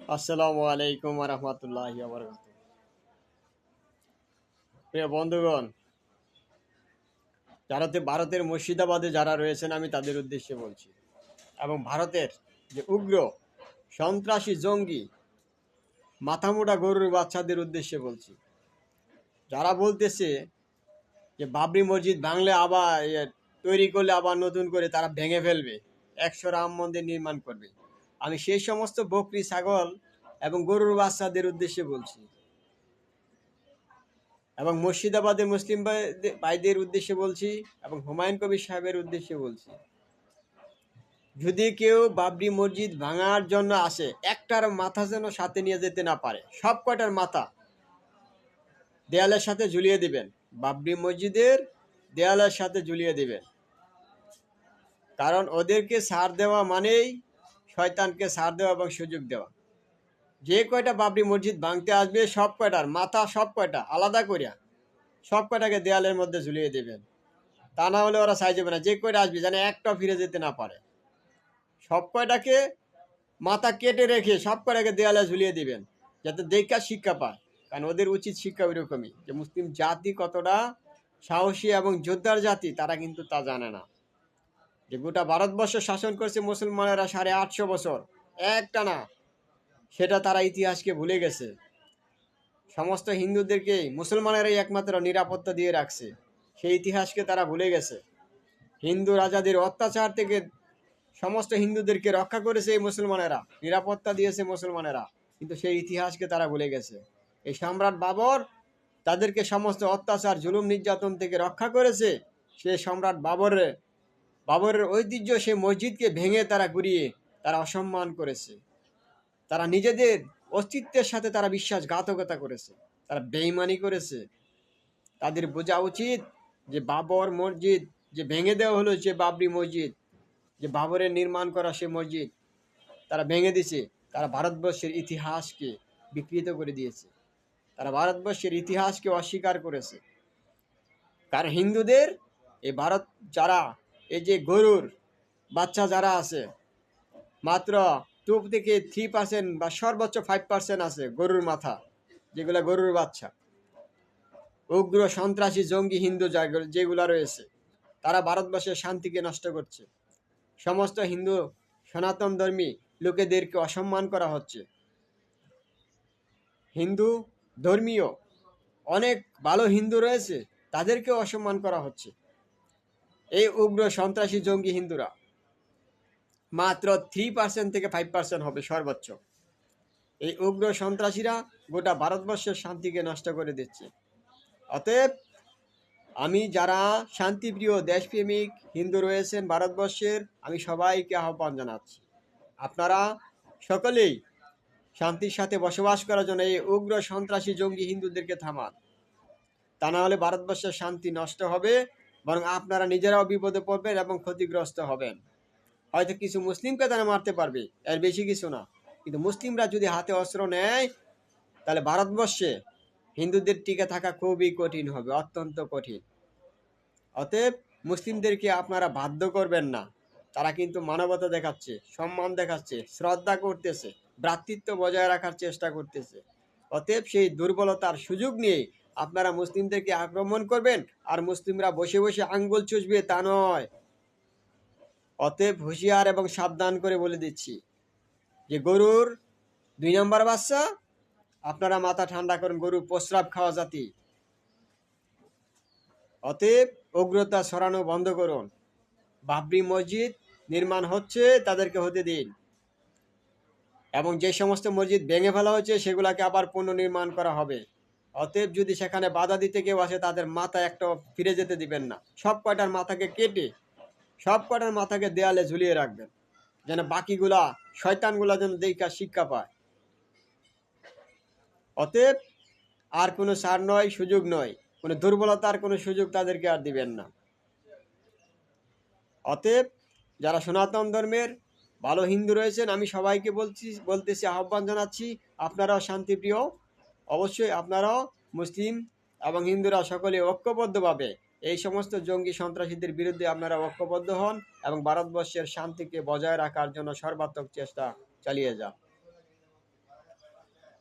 আসসালামু আলাইকুম রহমতুল্লাহ প্রিয় বন্ধুগণ যারা ভারতের মুর্শিদাবাদে যারা রয়েছেন, আমি তাদের উদ্দেশ্যে বলছি। এবং ভারতের যে উগ্র সন্ত্রাসী জঙ্গি মাথামোটা গরুর বাচ্চাদের উদ্দেশ্যে বলছি। যারা বলতেছে যে বাবরি মসজিদ ভাঙলে আবার তৈরি করলে আবার নতুন করে তারা ভেঙে ফেলবে, একশো রাম মন্দির নির্মাণ করবে। আমি সেই সমস্ত বকরি, ছাগল এবং গরুর বাচ্চাদের উদ্দেশ্যে বলছি। এবং মুর্শিদাবাদের মুসলিম ভাই- ভাইদের উদ্দেশ্যে বলছি এবং হুমায়ুন কবির সাহেবের উদ্দেশ্যে বলছি। যদি কেউ বাবরি মসজিদ ভাঙার জন্য আসে, একটার মাথা যেন সাথে নিয়ে যেতে না পারে সব কয়টার মাথা দেয়ালের সাথে ঝুলিয়ে দিবেন। বাবরি মসজিদের দেয়ালের সাথে ঝুলিয়ে দিবেন। কারণ ওদেরকে সার দেওয়া মানেই শয়তানকে সার দেওয়া এবং সুযোগ দেওয়া। যে কয়টা বাবরি মসজিদ ভাঙতে আসবে, সব কয়টার মাথা সব কয়টা আলাদা করিয়া সব কয়টাকে দেয়ালের মধ্যে ঝুলিয়ে দেবেন। তা না হলে ওরা সাই না। যে কয়টা আসবে যেন একটা ফিরে যেতে না পারে। সব কয়টাকে মাথা কেটে রেখে সব কয়টাকে দেয়ালে ঝুলিয়ে দিবেন, যাতে দেখা শিক্ষা পায়। কারণ ওদের উচিত শিক্ষা ওইরকমই, যে মুসলিম জাতি কতটা সাহসী এবং যোদ্ধার জাতি, তারা কিন্তু তা জানে না। যে গোটা ভারতবর্ষ শাসন করছে মুসলমানেরা সাড়ে আটশো বছর। একটা না সেটা তারা ইতিহাসকে ভুলে গেছে। সমস্ত হিন্দুদেরকে মুসলমানেরাই একমাত্র নিরাপত্তা দিয়ে রাখছে। সেই ইতিহাসকে তারা ভুলে গেছে। হিন্দু রাজাদের অত্যাচার থেকে সমস্ত হিন্দুদেরকে রক্ষা করেছে এই মুসলমানেরা। নিরাপত্তা দিয়েছে মুসলমানেরা। কিন্তু সেই ইতিহাসকে তারা ভুলে গেছে। এই সম্রাট বাবর তাদেরকে সমস্ত অত্যাচার, জুলুম, নির্যাতন থেকে রক্ষা করেছে। সে সম্রাট বাবরের বাবরের ঐতিহ্য সে মসজিদকে ভেঙে তারা ঘুরিয়ে তারা অসম্মান করেছে। তারা নিজেদের অস্তিত্বের সাথে তারা বিশ্বাসঘাতকতা করেছে। তারা বেইমানি করেছে। তাদের বোঝা উচিত যে বাবর মসজিদ যে ভেঙে দেওয়া হলো যে বাবরি মসজিদ, যে বাবরের নির্মাণ করা সে মসজিদ, তারা ভেঙে দিছে তারা ভারতবর্ষের ইতিহাসকে বিকৃত করে দিয়েছে। তারা ভারতবর্ষের ইতিহাসকে অস্বীকার করেছে। কারণ হিন্দুদের এই ভারত যারা এই যে গরুর বাচ্চা যারা আছে, মাত্র টু থেকে থ্রি পার্সেন্ট বা সর্বোচ্চ ফাইভ পার্সেন্ট আছে গরুর মাথা, যেগুলো গরুর বাচ্চা। উগ্র, সন্ত্রাসী, জঙ্গি, হিন্দু যেগুলো রয়েছে, তারা ভারতবর্ষের শান্তিকে নষ্ট করছে। সমস্ত হিন্দু সনাতন ধর্মী লোকেদেরকে অসম্মান করা হচ্ছে। হিন্দু ধর্মীয় অনেক ভালো হিন্দু রয়েছে, তাদেরকেও অসম্মান করা হচ্ছে। এই উগ্র সন্ত্রাসী জঙ্গি হিন্দুরা। মাত্র থ্রি পার্সেন্ট থেকে ফাইভ পার্সেন্ট হবে সর্বোচ্চ। এই উগ্র সন্ত্রাসীরা গোটা ভারতবর্ষের শান্তিকে নষ্ট করে দিচ্ছে। অতএব আমি যারা শান্তিপ্রিয় দেশপ্রেমিক হিন্দু রয়েছেন ভারতবর্ষের, আমি সবাইকে আহ্বান জানাচ্ছি। আপনারা সকলেই শান্তির সাথে বসবাস করার জন্য এই উগ্র সন্ত্রাসী জঙ্গি হিন্দুদেরকে থামান। তা না হলে ভারতবর্ষের শান্তি নষ্ট হবে। বরং আপনারা নিজেরাও বিপদে পড়বেন এবং ক্ষতিগ্রস্ত হবেন। হয়তো কিছু মুসলিমকে তারা মারতে পারবে, এর বেশি কিছু না। কিন্তু মুসলিমরা যদি হাতে অস্ত্র নেয়, তাহলে ভারতবর্ষে হিন্দুদের টিকে থাকা খুবই কঠিন হবে, অত্যন্ত কঠিন। অতএব মুসলিমদেরকে আপনারা বাধ্য করবেন না। তারা কিন্তু মানবতা দেখাচ্ছে, সম্মান দেখাচ্ছে, শ্রদ্ধা করতেছে, ভ্রাতৃত্ব বজায় রাখার চেষ্টা করতেছে। অতএব সেই দুর্বলতার সুযোগ নিয়ে আপনারা মুসলিমদেরকে আক্রমণ করবেন আর মুসলিমরা বসে বসে আঙ্গুল চুষবে তা নয়। অতএব হুঁশিয়ার এবং সাবধান করে বলে দিচ্ছি যে গরুর দুই নম্বর বাচ্চা, আপনারা মাথা ঠান্ডা করুন গরু প্রস্রাব খাওয়া জাতি। অতএব উগ্রতা সরানো বন্ধ করুন। বাবরি মসজিদ নির্মাণ হচ্ছে, তাদেরকে হতে দিন। এবং যে সমস্ত মসজিদ ভেঙে ফেলা হয়েছে, সেগুলোকে আবার পুনর্নির্মাণ করা হবে। অতএব যদি সেখানে বাধা দিতে কেউ আসে, তাদের মাথা একটা ফিরে যেতে দিবেন না। সব কয়টার মাথাকে কেটে, সব কয়টার মাথাকে দেয়ালে ঝুলিয়ে রাখবেন, যেন বাকিগুলা শয়তানগুলা যেন দেখা শিক্ষা পায়। অতএব আর কোনো সার নয়, সুযোগ নয়, কোনো দুর্বলতার কোনো সুযোগ তাদেরকে আর দিবেন না। অতএব যারা সনাতন ধর্মের, ভালো হিন্দু রয়েছেন, আমি সবাইকে বলছি, বলতেছি, আহ্বান জানাচ্ছি, আপনারাও শান্তিপ্রিয় অবশ্যই আপনারাও মুসলিম এবং হিন্দুরা সকলে ঐক্যবদ্ধভাবে এই সমস্ত জঙ্গি সন্ত্রাসীদের বিরুদ্ধে আপনারা ঐক্যবদ্ধ হন এবং ভারতবর্ষের শান্তিকে বজায় রাখার জন্য সর্বাত্মক চেষ্টা চালিয়ে যান।